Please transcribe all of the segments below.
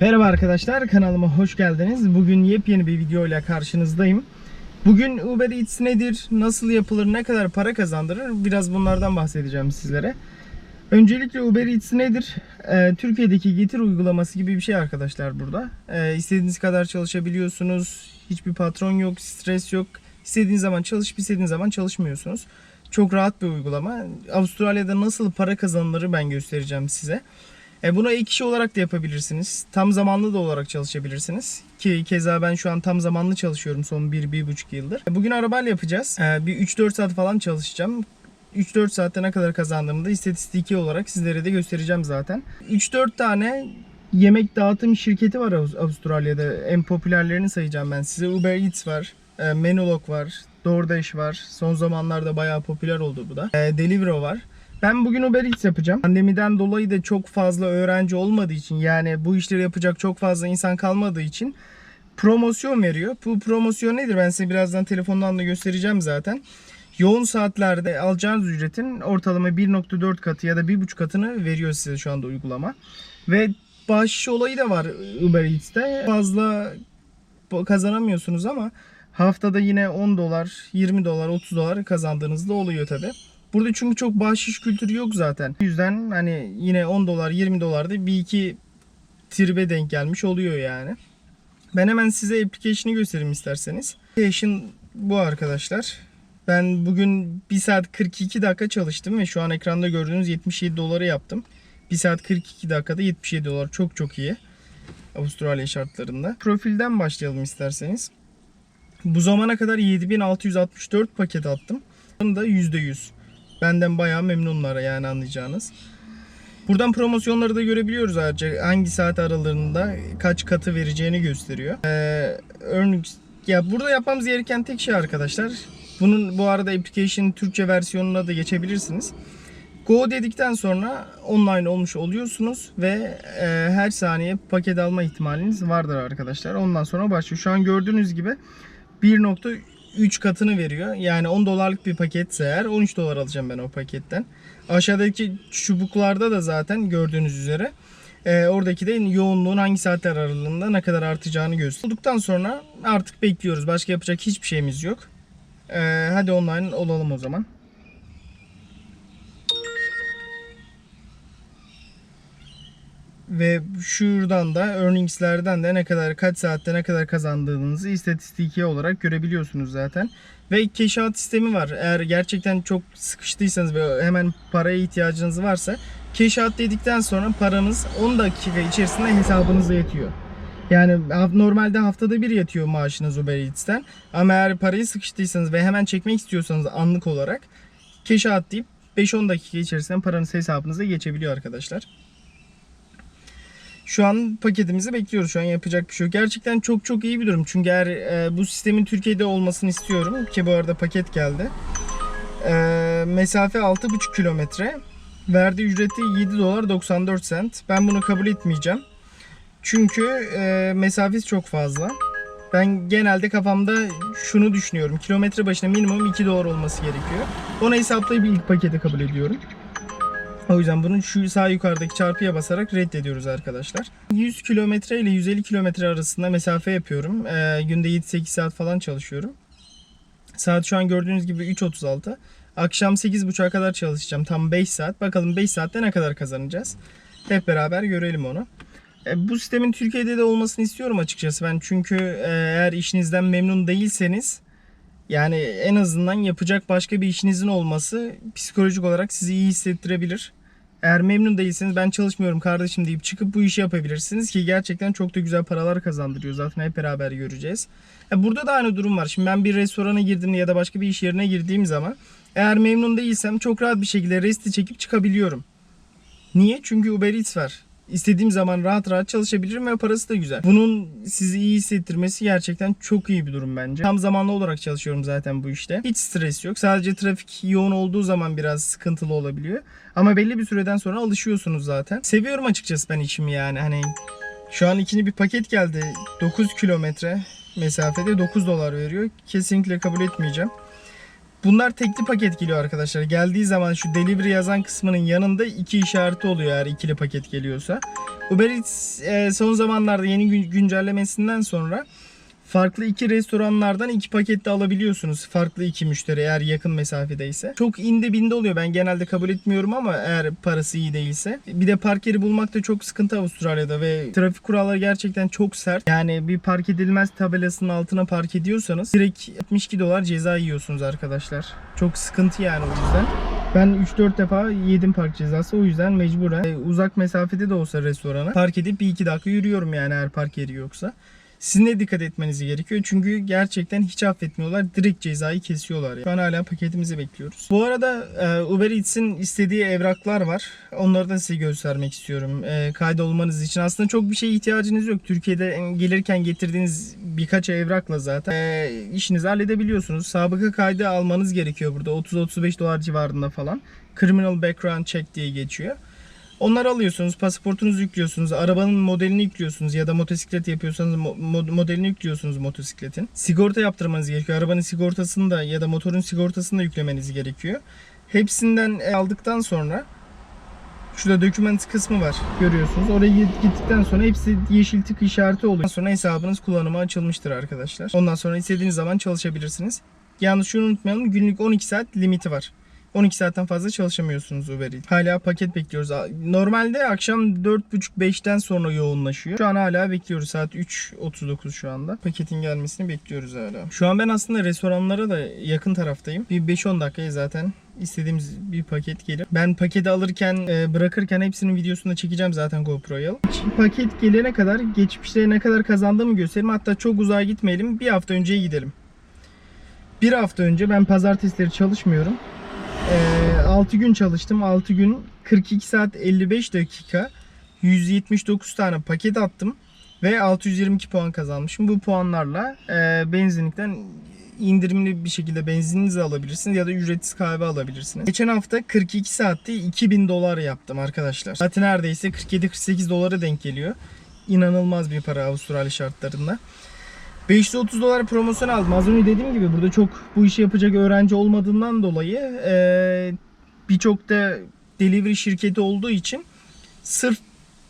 Merhaba arkadaşlar kanalıma hoş geldiniz. Bugün yepyeni bir video ile karşınızdayım. Bugün Uber Eats nedir, nasıl yapılır, ne kadar para kazandırır biraz bunlardan bahsedeceğim sizlere. Öncelikle Uber Eats nedir? Ee, Türkiye'deki getir uygulaması gibi bir şey arkadaşlar burada. Ee, istediğiniz kadar çalışabiliyorsunuz. Hiçbir patron yok, stres yok. İstediğiniz zaman çalışıp istediğiniz zaman çalışmıyorsunuz. Çok rahat bir uygulama. Avustralya'da nasıl para kazanılır ben göstereceğim size. E buna ek iş olarak da yapabilirsiniz. Tam zamanlı da olarak çalışabilirsiniz. Ki keza ben şu an tam zamanlı çalışıyorum son 1-1,5 yıldır. E, Bugün arabayla yapacağız. E, bir 3-4 saat falan çalışacağım. 3-4 saatte ne kadar kazandığımı da istatistiki olarak sizlere de göstereceğim zaten. 3-4 tane yemek dağıtım şirketi var Avust- Avustralya'da. En popülerlerini sayacağım ben size. Uber Eats var, e, Menulog var, DoorDash var. Son zamanlarda bayağı popüler oldu bu da. Deliveroo var. Ben bugün Uber Eats yapacağım. Pandemiden dolayı da çok fazla öğrenci olmadığı için yani bu işleri yapacak çok fazla insan kalmadığı için promosyon veriyor. Bu promosyon nedir? Ben size birazdan telefondan da göstereceğim zaten. Yoğun saatlerde alacağınız ücretin ortalama 1.4 katı ya da 1.5 katını veriyor size şu anda uygulama. Ve bahşiş olayı da var Uber Eats'te. Fazla kazanamıyorsunuz ama haftada yine 10 dolar, 20 dolar, 30 dolar kazandığınız da oluyor tabi. Burada çünkü çok bahşiş kültürü yok zaten. O yüzden hani yine 10 dolar, 20 dolarda bir iki tribe denk gelmiş oluyor yani. Ben hemen size application'ı göstereyim isterseniz. Application bu arkadaşlar. Ben bugün 1 saat 42 dakika çalıştım ve şu an ekranda gördüğünüz 77 doları yaptım. 1 saat 42 dakikada 77 dolar çok çok iyi. Avustralya şartlarında. Profilden başlayalım isterseniz. Bu zamana kadar 7664 paket attım. Bunun da %100. Benden bayağı memnunlar yani anlayacağınız. Buradan promosyonları da görebiliyoruz ayrıca. Hangi saat aralarında kaç katı vereceğini gösteriyor. Ee, örnek ya burada yapmamız gereken tek şey arkadaşlar. Bunun bu arada application Türkçe versiyonuna da geçebilirsiniz. Go dedikten sonra online olmuş oluyorsunuz ve e, her saniye paket alma ihtimaliniz vardır arkadaşlar. Ondan sonra başlıyor. Şu an gördüğünüz gibi 1.3 katını veriyor. Yani 10 dolarlık bir paketse eğer 13 dolar alacağım ben o paketten. Aşağıdaki çubuklarda da zaten gördüğünüz üzere e, oradaki de yoğunluğun hangi saatler aralığında ne kadar artacağını gösteriyor. Olduktan sonra artık bekliyoruz. Başka yapacak hiçbir şeyimiz yok. E, hadi online olalım o zaman. Ve şuradan da earnings'lerden de ne kadar kaç saatte ne kadar kazandığınızı istatistiki olarak görebiliyorsunuz zaten. Ve out sistemi var. Eğer gerçekten çok sıkıştıysanız ve hemen paraya ihtiyacınız varsa out dedikten sonra paranız 10 dakika içerisinde hesabınıza yatıyor. Yani normalde haftada bir yatıyor maaşınız Uber Eats'ten. Ama eğer parayı sıkıştıysanız ve hemen çekmek istiyorsanız anlık olarak out deyip 5-10 dakika içerisinde paranız hesabınıza geçebiliyor arkadaşlar. Şu an paketimizi bekliyoruz. Şu an yapacak bir şey yok. Gerçekten çok çok iyi bir durum. Çünkü eğer e, bu sistemin Türkiye'de olmasını istiyorum. Ki bu arada paket geldi. E, mesafe 6,5 kilometre. Verdiği ücreti 7 dolar 94 sent. Ben bunu kabul etmeyeceğim. Çünkü e, mesafesi çok fazla. Ben genelde kafamda şunu düşünüyorum. Kilometre başına minimum 2 dolar olması gerekiyor. Onu hesaplayıp ilk paketi kabul ediyorum. O yüzden bunun şu sağ yukarıdaki çarpıya basarak reddediyoruz arkadaşlar. 100 kilometre ile 150 kilometre arasında mesafe yapıyorum. Ee, günde 7-8 saat falan çalışıyorum. Saat şu an gördüğünüz gibi 3.36. Akşam 8.30'a kadar çalışacağım. Tam 5 saat. Bakalım 5 saatte ne kadar kazanacağız. Hep beraber görelim onu. E, bu sistemin Türkiye'de de olmasını istiyorum açıkçası ben. Çünkü e, eğer işinizden memnun değilseniz yani en azından yapacak başka bir işinizin olması psikolojik olarak sizi iyi hissettirebilir. Eğer memnun değilseniz ben çalışmıyorum kardeşim deyip çıkıp bu işi yapabilirsiniz ki gerçekten çok da güzel paralar kazandırıyor. Zaten hep beraber göreceğiz. E, burada da aynı durum var. Şimdi ben bir restorana girdiğimde ya da başka bir iş yerine girdiğim zaman eğer memnun değilsem çok rahat bir şekilde resti çekip çıkabiliyorum. Niye? Çünkü Uber Eats var. İstediğim zaman rahat rahat çalışabilirim ve parası da güzel. Bunun sizi iyi hissettirmesi gerçekten çok iyi bir durum bence. Tam zamanlı olarak çalışıyorum zaten bu işte. Hiç stres yok. Sadece trafik yoğun olduğu zaman biraz sıkıntılı olabiliyor. Ama belli bir süreden sonra alışıyorsunuz zaten. Seviyorum açıkçası ben işimi yani. Hani şu an ikinci bir paket geldi. 9 kilometre mesafede 9 dolar veriyor. Kesinlikle kabul etmeyeceğim. Bunlar tekli paket geliyor arkadaşlar. Geldiği zaman şu delivery yazan kısmının yanında iki işareti oluyor eğer ikili paket geliyorsa. Uber Eats e, son zamanlarda yeni gün- güncellemesinden sonra farklı iki restoranlardan iki paket de alabiliyorsunuz. Farklı iki müşteri eğer yakın mesafedeyse. Çok inde binde oluyor. Ben genelde kabul etmiyorum ama eğer parası iyi değilse. Bir de park yeri bulmak da çok sıkıntı Avustralya'da ve trafik kuralları gerçekten çok sert. Yani bir park edilmez tabelasının altına park ediyorsanız direkt 62 dolar ceza yiyorsunuz arkadaşlar. Çok sıkıntı yani o yüzden. Ben 3-4 defa yedim park cezası o yüzden mecburen e, uzak mesafede de olsa restorana park edip 1-2 dakika yürüyorum yani eğer park yeri yoksa. Sizin de dikkat etmeniz gerekiyor. Çünkü gerçekten hiç affetmiyorlar. Direkt cezayı kesiyorlar. Şu an hala paketimizi bekliyoruz. Bu arada e, Uber Eats'in istediği evraklar var. Onları da size göstermek istiyorum. E, kaydolmanız için. Aslında çok bir şeye ihtiyacınız yok. Türkiye'de gelirken getirdiğiniz birkaç evrakla zaten e, işinizi halledebiliyorsunuz. Sabıka kaydı almanız gerekiyor burada. 30-35 dolar civarında falan. Criminal Background Check diye geçiyor. Onları alıyorsunuz, pasaportunuzu yüklüyorsunuz, arabanın modelini yüklüyorsunuz ya da motosiklet yapıyorsanız mo- mo- modelini yüklüyorsunuz motosikletin. Sigorta yaptırmanız gerekiyor. Arabanın sigortasını da ya da motorun sigortasını da yüklemeniz gerekiyor. Hepsinden e, aldıktan sonra şurada document kısmı var görüyorsunuz. Oraya git- gittikten sonra hepsi yeşil tık işareti oluyor. Sonra hesabınız kullanıma açılmıştır arkadaşlar. Ondan sonra istediğiniz zaman çalışabilirsiniz. Yalnız şunu unutmayalım günlük 12 saat limiti var. 12 saatten fazla çalışamıyorsunuz Uber Eats. Hala paket bekliyoruz. Normalde akşam 4.30-5'ten sonra yoğunlaşıyor. Şu an hala bekliyoruz. Saat 3.39 şu anda. Paketin gelmesini bekliyoruz hala. Şu an ben aslında restoranlara da yakın taraftayım. Bir 5-10 dakikaya zaten istediğimiz bir paket gelir. Ben paketi alırken, e, bırakırken hepsinin videosunu da çekeceğim zaten GoPro'ya. Paket gelene kadar geçmişte ne kadar kazandığımı göstereyim. Hatta çok uzağa gitmeyelim. Bir hafta önceye gidelim. Bir hafta önce ben pazartesileri çalışmıyorum. Ee, 6 gün çalıştım. 6 gün 42 saat 55 dakika 179 tane paket attım ve 622 puan kazanmışım. Bu puanlarla e, benzinlikten indirimli bir şekilde benzininizi alabilirsiniz ya da ücretsiz kahve alabilirsiniz. Geçen hafta 42 saatte 2000 dolar yaptım arkadaşlar. Zaten neredeyse 47-48 dolara denk geliyor. İnanılmaz bir para Avustralya şartlarında. 530 dolar promosyon aldım. Az önce dediğim gibi burada çok bu işi yapacak öğrenci olmadığından dolayı eee, birçok da delivery şirketi olduğu için sırf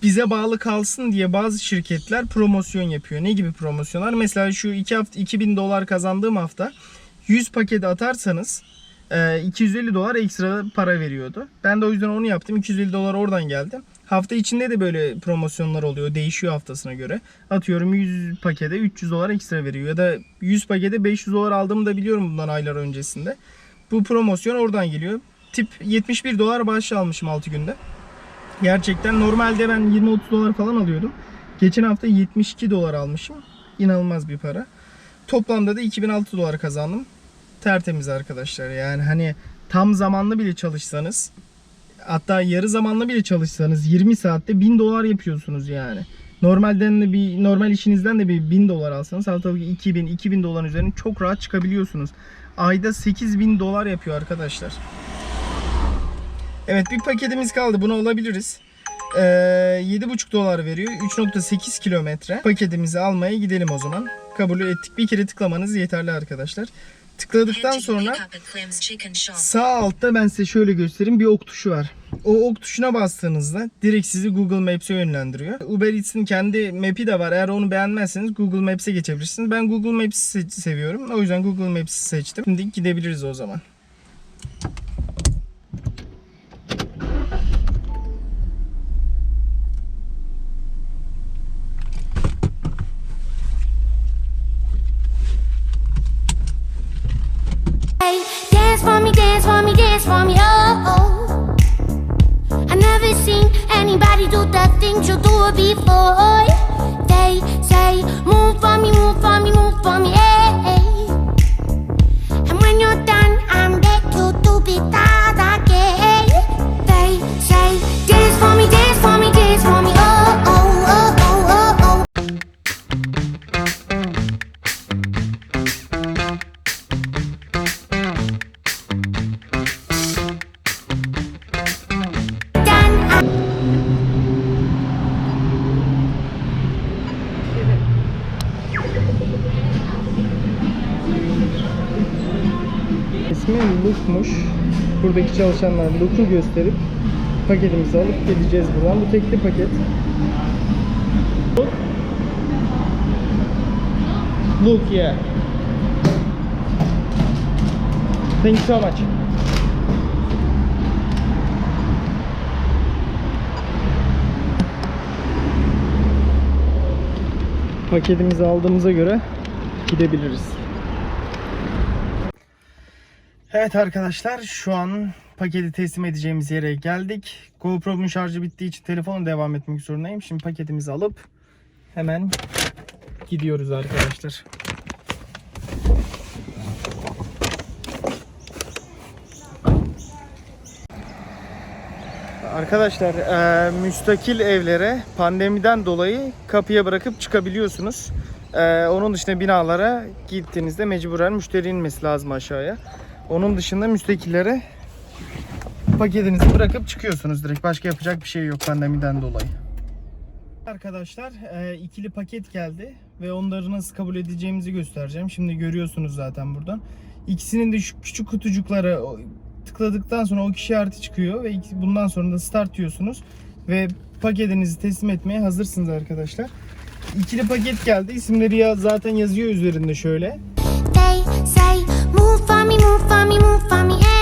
bize bağlı kalsın diye bazı şirketler promosyon yapıyor. Ne gibi promosyonlar? Mesela şu 2 hafta 2000 dolar kazandığım hafta 100 paket atarsanız eee, 250 dolar ekstra para veriyordu. Ben de o yüzden onu yaptım. 250 dolar oradan geldi. Hafta içinde de böyle promosyonlar oluyor. Değişiyor haftasına göre. Atıyorum 100 pakete 300 dolar ekstra veriyor. Ya da 100 pakete 500 dolar aldığımı da biliyorum bundan aylar öncesinde. Bu promosyon oradan geliyor. Tip 71 dolar bağış almışım 6 günde. Gerçekten normalde ben 20-30 dolar falan alıyordum. Geçen hafta 72 dolar almışım. İnanılmaz bir para. Toplamda da 2006 dolar kazandım. Tertemiz arkadaşlar. Yani hani tam zamanlı bile çalışsanız hatta yarı zamanlı bile çalışsanız 20 saatte 1000 dolar yapıyorsunuz yani. Normalden de bir normal işinizden de bir 1000 dolar alsanız haftalık 2000 2000 doların üzerine çok rahat çıkabiliyorsunuz. Ayda 8000 dolar yapıyor arkadaşlar. Evet bir paketimiz kaldı. Bunu alabiliriz. Ee, 7,5 dolar veriyor. 3.8 kilometre. Paketimizi almaya gidelim o zaman. Kabul ettik. Bir kere tıklamanız yeterli arkadaşlar. Tıkladıktan sonra Sağ altta ben size şöyle göstereyim bir ok tuşu var. O ok tuşuna bastığınızda direkt sizi Google Maps'e yönlendiriyor. Uber Eats'in kendi map'i de var. Eğer onu beğenmezseniz Google Maps'e geçebilirsiniz. Ben Google Maps'i se- seviyorum. O yüzden Google Maps'i seçtim. Şimdi gidebiliriz o zaman. Hey, dance for me, dance for me, dance for me, oh, oh. I never seen anybody do the things you do before. They say, move for me, move for me, move for me, hey. And when you're done, I'm back to be that again. They say, Look'muş. Buradaki çalışanlar Look'u gösterip paketimizi alıp gideceğiz buradan. Bu tekli paket. Look yeah. Thank you so much. Paketimizi aldığımıza göre gidebiliriz. Evet arkadaşlar şu an paketi teslim edeceğimiz yere geldik. GoPro'mun şarjı bittiği için telefonu devam etmek zorundayım. Şimdi paketimizi alıp hemen gidiyoruz arkadaşlar. Arkadaşlar eee, müstakil evlere pandemiden dolayı kapıya bırakıp çıkabiliyorsunuz. Eee, onun dışında binalara gittiğinizde mecburen müşteri inmesi lazım aşağıya. Onun dışında müstakillere paketinizi bırakıp çıkıyorsunuz direkt. Başka yapacak bir şey yok pandemiden dolayı. Arkadaşlar eee, ikili paket geldi ve onları nasıl kabul edeceğimizi göstereceğim. Şimdi görüyorsunuz zaten buradan. İkisinin de şu küçük kutucukları o- tıkladıktan sonra o kişi işareti çıkıyor ve bundan sonra da start diyorsunuz ve paketinizi teslim etmeye hazırsınız arkadaşlar. İkili paket geldi. İsimleri ya zaten yazıyor üzerinde şöyle. Move for me, move for me,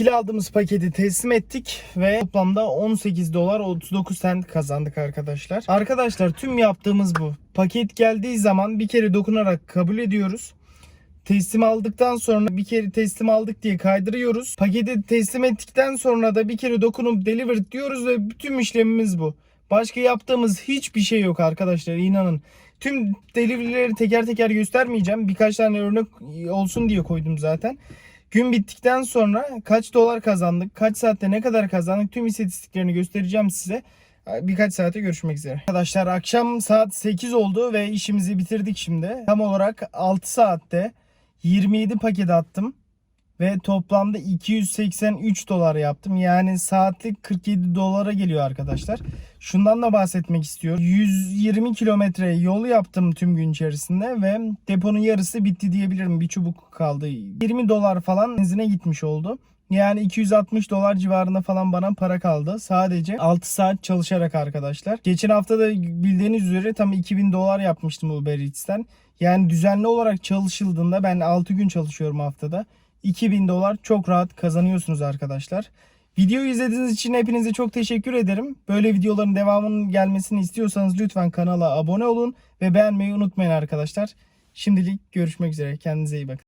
ikili aldığımız paketi teslim ettik ve toplamda 18 dolar 39 cent kazandık arkadaşlar. Arkadaşlar tüm yaptığımız bu. Paket geldiği zaman bir kere dokunarak kabul ediyoruz. Teslim aldıktan sonra bir kere teslim aldık diye kaydırıyoruz. Paketi teslim ettikten sonra da bir kere dokunup deliver diyoruz ve bütün işlemimiz bu. Başka yaptığımız hiçbir şey yok arkadaşlar inanın. Tüm delivery'leri teker teker göstermeyeceğim. Birkaç tane örnek olsun diye koydum zaten. Gün bittikten sonra kaç dolar kazandık, kaç saatte ne kadar kazandık tüm istatistiklerini göstereceğim size. Birkaç saate görüşmek üzere. Arkadaşlar akşam saat 8 oldu ve işimizi bitirdik şimdi. Tam olarak 6 saatte 27 paket attım. Ve toplamda 283 dolar yaptım. Yani saatlik 47 dolara geliyor arkadaşlar. Şundan da bahsetmek istiyorum. 120 kilometre yol yaptım tüm gün içerisinde ve deponun yarısı bitti diyebilirim. Bir çubuk kaldı. 20 dolar falan benzine gitmiş oldu. Yani 260 dolar civarında falan bana para kaldı. Sadece 6 saat çalışarak arkadaşlar. Geçen hafta da bildiğiniz üzere tam 2000 dolar yapmıştım Uber Eats'ten. Yani düzenli olarak çalışıldığında ben 6 gün çalışıyorum haftada. 2000 dolar çok rahat kazanıyorsunuz arkadaşlar. Videoyu izlediğiniz için hepinize çok teşekkür ederim. Böyle videoların devamının gelmesini istiyorsanız lütfen kanala abone olun ve beğenmeyi unutmayın arkadaşlar. Şimdilik görüşmek üzere. Kendinize iyi bakın.